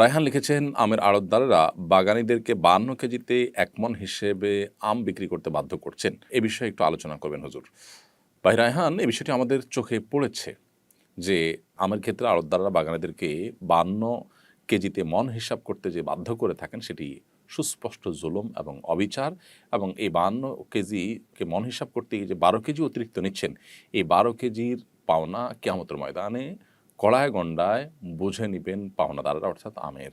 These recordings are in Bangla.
রায়হান লিখেছেন, আমের আড়তদারেরা বাগানীদেরকে বান্ন কেজিতে একমন হিসেবে আম বিক্রি করতে বাধ্য করছেন। এ বিষয়ে একটু আলোচনা করবেন হুজুর। ভাই রায়হান, এ বিষয়টি আমাদের চোখে পড়েছে যে আমের ক্ষেত্রে আড়তদাররা বাগানীদেরকে বান্ন কেজিতে মন হিসাব করতে যে বাধ্য করে থাকেন, সেটি সুস্পষ্ট জুলুম এবং অবিচার এবং এই বান্ন কেজিকে মন হিসাব করতে গিয়ে যে বারো কেজি অতিরিক্ত নিচ্ছেন, এই বারো কেজির পাওনা কেয়ামতের ময়দানে কড়ায় গণ্ডায় বুঝে নিবেন পাওনাদাররা, অর্থাৎ আমের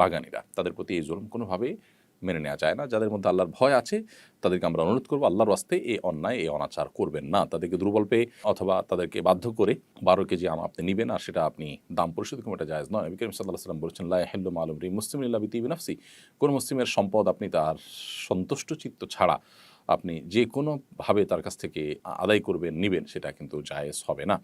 বাগানিরা। তাদের প্রতি এই জুলুম কোনোভাবেই মেনে নেওয়া যায় না। যাদের মধ্যে আল্লাহর ভয় আছে, তাদেরকে আমরা অনুরোধ করব, আল্লাহর ওয়াস্তে এই অন্যায়, এই অনাচার করবেন না। তাদেরকে দুর্বল পেয়ে অথবা তাদেরকে বাধ্য করে বারো কেজি আম আপনি নেবেন, আর সেটা আপনি দাম পরিশোধ করুন, এটা জায়জ নয়। বিক্রম সাল্লাহ সাল্লাম বলেছেন লাই হেল্লো মালুম রি মুসলিম ইল্লা বিতি বিনাফসি কোন মুসলিমের সম্পদ আপনি তার সন্তুষ্ট চিত্ত ছাড়া আপনি যে কোনোভাবে তার কাছ থেকে আদায় করবেন, নেবেন, সেটা কিন্তু জায়েজ হবে না।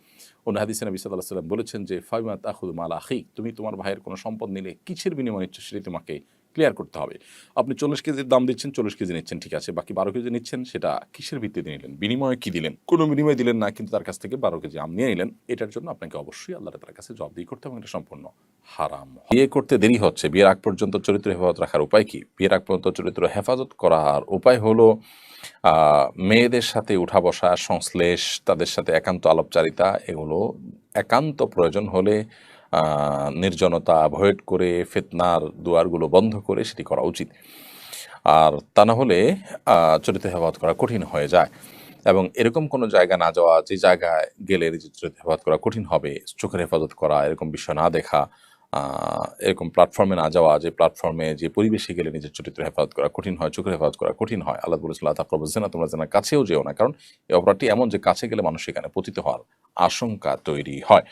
অন্য হাদিসে নবী সাল্লাহ সাল্লাম বলেছেন যে ফাইমাত আহুদ মাল আখি তুমি তোমার ভাইয়ের কোনো সম্পদ নিলে, কিসের বিনিময় নিচ্ছ সেটি তোমাকে ক্লিয়ার করতে হবে। আপনি চল্লিশ কেজির দাম দিচ্ছেন, চল্লিশ কেজি নিচ্ছেন, ঠিক আছে। বাকি বারো কেজি নিচ্ছেন, সেটা কিসের ভিত্তিতে নিলেন? বিনিময়ে কি দিলেন? কোনো বিনিময় দিলেন না, কিন্তু তার কাছ থেকে বারো কেজি আম নিয়ে নিলেন। এটার জন্য আপনাকে অবশ্যই আল্লাহ তার কাছে জবাবদিহি করতে হবে এটা সম্পূর্ণ হারাম। বিয়ে করতে দেরি হচ্ছে। বিয়ের আগ পর্যন্ত চরিত্র হেফাজত রাখার উপায় কি? বিয়ের আগ পর্যন্ত চরিত্র হেফাজত করার উপায় হলো মেয়েদের সাথে উঠা বসা, সংশ্লেষ, তাদের সাথে একান্ত আলাপচারিতা, এগুলো একান্ত প্রয়োজন হলে নির্জনতা অ্যাভয়েড করে, ফেতনার দুয়ারগুলো বন্ধ করে সেটি করা উচিত। আর তা না হলে চরিত্র হেফাজত করা কঠিন হয়ে যায়। এবং এরকম কোনো জায়গা না যাওয়া, যে জায়গায় গেলে চরিত্র হেফাজত করা কঠিন হবে, চোখের হেফাজত করা, এরকম বিষয় না দেখা এরকম প্ল্যাটফর্মে না যাওয়া, যে প্ল্যাটফর্মে যে পরিবেশে গেলে নিজের চরিত্র হেফাজত করা কঠিন হয়, চোখের হেফাজত করা কঠিন হয়, আল্লাহ বলেছিল তাকরব না তোমরা যেন কাছেও যেও না। কারণ এই অপরাধটি এমন যে কাছে গেলে মানুষ সেখানে পতিত হওয়ার আশঙ্কা তৈরি হয়।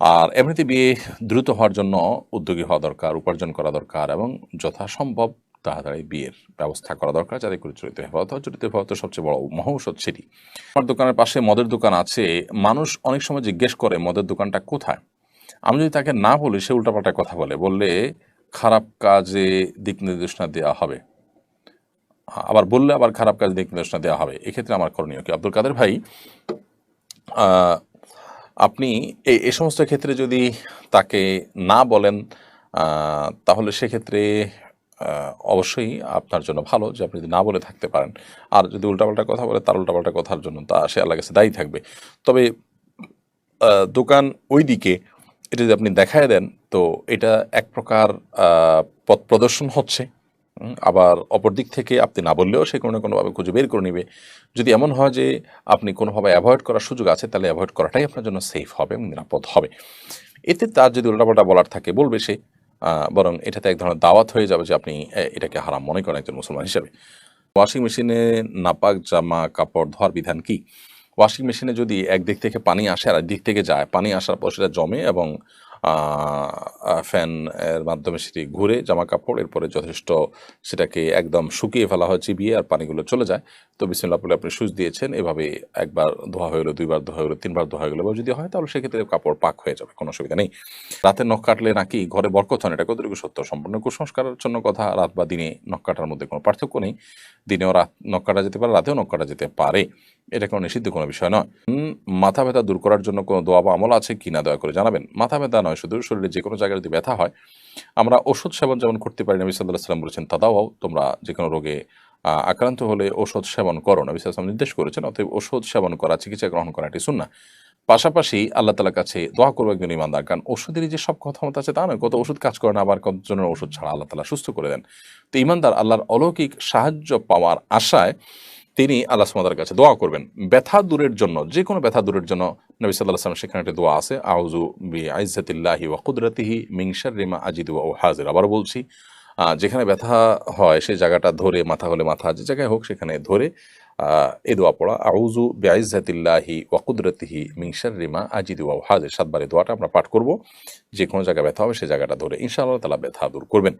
আর এমনিতে বিয়ে দ্রুত হওয়ার জন্য উদ্যোগী হওয়া দরকার, উপার্জন করা দরকার এবং যথাসম্ভব তাড়াতাড়ি বিয়ের ব্যবস্থা করা দরকার যাতে করে চরিত্র হেফাজত হয়। চরিত্র হেফাজত সবচেয়ে বড় মহৌষধ সেটি। আমার দোকানের পাশে মদের দোকান আছে। মানুষ অনেক সময় জিজ্ঞেস করে, মদের দোকানটা কোথায়? আমি যদি তাকে না বলি, সে উল্টাপাল্টা কথা বলে। বললে, খারাপ কাজে দিক নির্দেশনা দেওয়া হবে। আবার বললে, আবার খারাপ কাজে দিক নির্দেশনা দেওয়া হবে। এক্ষেত্রে আমার করণীয় কি? আব্দুল কাদের ভাই আপনি এই এই সমস্ত ক্ষেত্রে যদি তাকে না বলেন তাহলে সেক্ষেত্রে অবশ্যই আপনার জন্য ভালো যে আপনি যদি না বলে থাকতে পারেন। আর যদি উল্টাপাল্টা কথা বলে, তার উল্টাপাল্টা কথার জন্য তা সে আল্লাহ কাছে দায়ী থাকবে। তবে দোকান ওই দিকে এটা যদি আপনি দেখায় দেন, তো এটা এক প্রকার পথ প্রদর্শন হচ্ছে। আবার অপর দিক থেকে আপনি না বললেও সে কোনো না কোনোভাবে খুঁজে বের করে নেবে। যদি এমন হয় যে আপনি কোনোভাবে অ্যাভয়েড করার সুযোগ আছে, তাহলে অ্যাভয়েড করাটাই আপনার জন্য সেফ হবে এবং নিরাপদ হবে। এতে তার যদি উল্টাপাল্টা বলার থাকে, বলবে সে বরং এটাতে এক ধরনের দাওয়াত হয়ে যাবে যে আপনি এটাকে হারাম মনে করেন একজন মুসলমান হিসেবে। ওয়াশিং মেশিনে নাপাক, জামা, কাপড় ধোয়ার বিধান কি? ওয়াশিং মেশিনে যদি একদিক থেকে পানি আসে আর দিক থেকে যায়, পানি আসার পর সেটা জমে এবং ফ্যান এর মাধ্যমে সেটি ঘুরে জামা কাপড় এরপরে যথেষ্ট সেটাকে একদম শুকিয়ে ফেলা হয়, চিবিয়ে আর পানিগুলো চলে যায়। তো বিসমিল্লাহ বলে আপনি সুচ দিয়েছেন, এভাবে একবার ধোয়া হয়ে গেলো, দুইবার ধোয়া হয়ে গেলো, তিনবার ধোয়া হয়ে গেলো বা যদি হয় তাহলে সেক্ষেত্রে কাপড় পাক হয়ে যাবে, কোনো অসুবিধা নেই। রাতে নখ কাটলে নাকি ঘরে বরকত হয় এটা কতটুকু সত্য? সম্পূর্ণ কুসংস্কারের জন্য কথা, রাত বা দিনে নখ কাটার মধ্যে কোনো পার্থক্য নেই। দিনেও রাত নখ কাটা যেতে পারে, রাতেও নখ কাটা যেতে পারে। এটা কোনো নিষিদ্ধ, কোনো বিষয় নয়। মাথা ব্যথা দূর করার জন্য কোনো দোয়া বা আমল আছে কি না দয়া করে জানাবেন। মাথা ব্যথা নয়, শুধু শরীরে যে কোনো জায়গায় যদি ব্যথা হয়, আমরা ওষুধ সেবন যেমন করতে পারি, নবী সাল্লাহ সাল্লাম বলেছেন তাদাও তোমরা যে কোনো রোগে আক্রান্ত হলে ওষুধ সেবন করো। নবী সাল্লাম নির্দেশ করেছেন, অতএব ওষুধ সেবন করা, চিকিৎসা গ্রহণ করা, এটি শুননা পাশাপাশি আল্লাহ তালার কাছে দোয়া করব একজন ইমানদার কারণ ওষুধেরই যে সব ক্ষমতা আছে তা নয়, কত ওষুধ কাজ করে না, আবার কতজনের ওষুধ ছাড়া আল্লাহ তালা সুস্থ করে দেন। তো ইমানদার আল্লাহর অলৌকিক সাহায্য পাওয়ার আশায় তিনি আল্লাহ সুমাদার কাছে দোয়া করবেন। ব্যথা দূরের জন্য যে কোনো ব্যথা দূরের জন্য নবী সাল্লাহ সাল্লাম সেখানে একটি দোয়া আছে আউজু বি আইজাতিল্লাহি ওয়া কুদরতিহি মিংসার রিমা আজিদু ও হাজির আবার বলছি যেখানে ব্যথা হয়, সেই জায়গাটা ধরে, মাথা হলে মাথা, যে জায়গায় হোক সেখানে ধরে এ দোয়া পড়া। আউজু বেআইজাতিল্লাহি ওয়াকুদরতিহি মিংসার রিমা আজিদুয়া হাজির সাতবার এই দোয়াটা আমরা পাঠ করব। যে কোনো জায়গায় ব্যথা হবে সেই জায়গাটা ধরে ইনশাআল্লাহ তালা ব্যথা দূর করবেন।